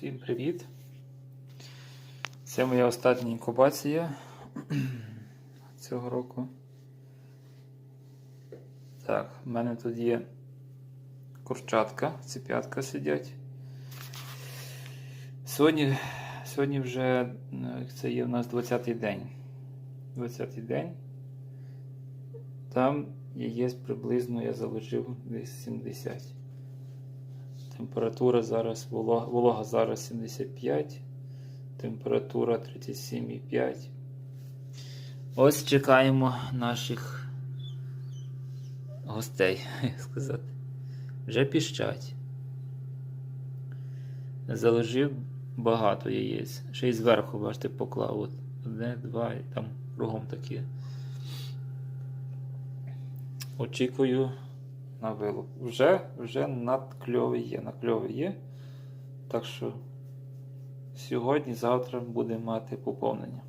Всім привіт! Це моя остання інкубація цього року. Так, в мене тут є курчатка, ціп'ятка сидять. Сьогодні, сьогодні вже е, це є у нас 20-й день. 20-й день. Там яєць приблизно я заложив десь 70. Температура зараз, волога, волога зараз 75, температура 37,5. Ось чекаємо наших гостей, як сказати. Вже піщать. Заложив багато яєць. Ще й зверху, бачите, поклав. От одне, два і там кругом такі. Очікую на вилуп. Вже, вже надкльовий є, накльовий є. Так що сьогодні, завтра будемо мати поповнення.